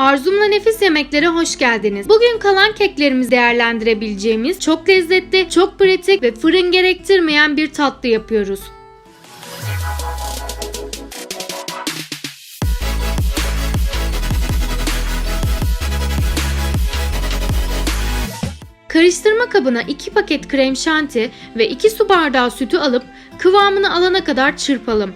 Arzumla Nefis Yemeklere hoş geldiniz. Bugün kalan keklerimizi değerlendirebileceğimiz çok lezzetli, çok pratik ve fırın gerektirmeyen bir tatlı yapıyoruz. Karıştırma kabına 2 paket krem şanti ve 2 su bardağı sütü alıp kıvamını alana kadar çırpalım.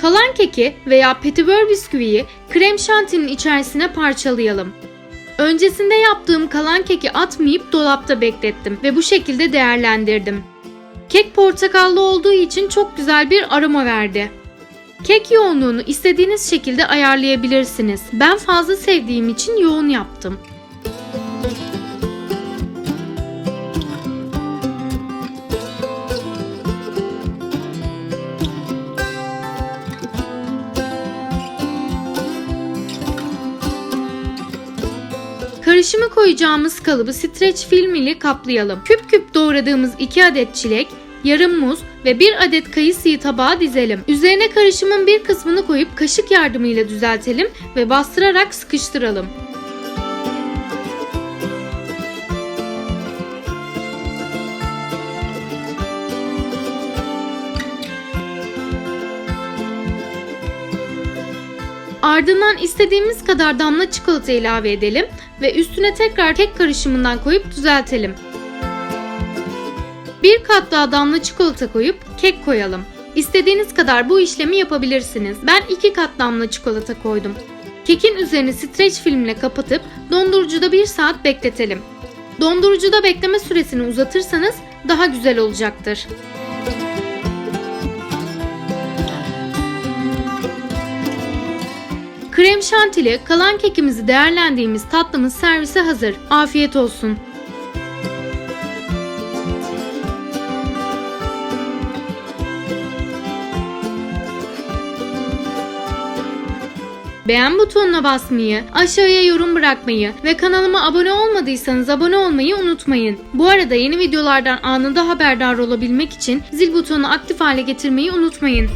Kalan keki veya petibör bisküviyi krem şantinin içerisine parçalayalım. Öncesinde yaptığım kalan keki atmayıp dolapta beklettim ve bu şekilde değerlendirdim. Kek portakallı olduğu için çok güzel bir aroma verdi. Kek yoğunluğunu istediğiniz şekilde ayarlayabilirsiniz. Ben fazla sevdiğim için yoğun yaptım. Karışımı koyacağımız kalıbı streç film ile kaplayalım. Küp küp doğradığımız 2 adet çilek, yarım muz ve 1 adet kayısıyı tabağa dizelim. Üzerine karışımın bir kısmını koyup kaşık yardımıyla düzeltelim ve bastırarak sıkıştıralım. Ardından istediğimiz kadar damla çikolata ilave edelim ve üstüne tekrar kek karışımından koyup düzeltelim. Bir kat daha damla çikolata koyup kek koyalım. İstediğiniz kadar bu işlemi yapabilirsiniz. Ben iki kat damla çikolata koydum. Kekin üzerini streç filmle kapatıp dondurucuda 1 saat bekletelim. Dondurucuda bekleme süresini uzatırsanız daha güzel olacaktır. Krem şantili kalan kekimizi değerlendiğimiz tatlımız servise hazır. Afiyet olsun. Beğen butonuna basmayı, aşağıya yorum bırakmayı ve kanalıma abone olmadıysanız abone olmayı unutmayın. Bu arada yeni videolardan anında haberdar olabilmek için zil butonunu aktif hale getirmeyi unutmayın.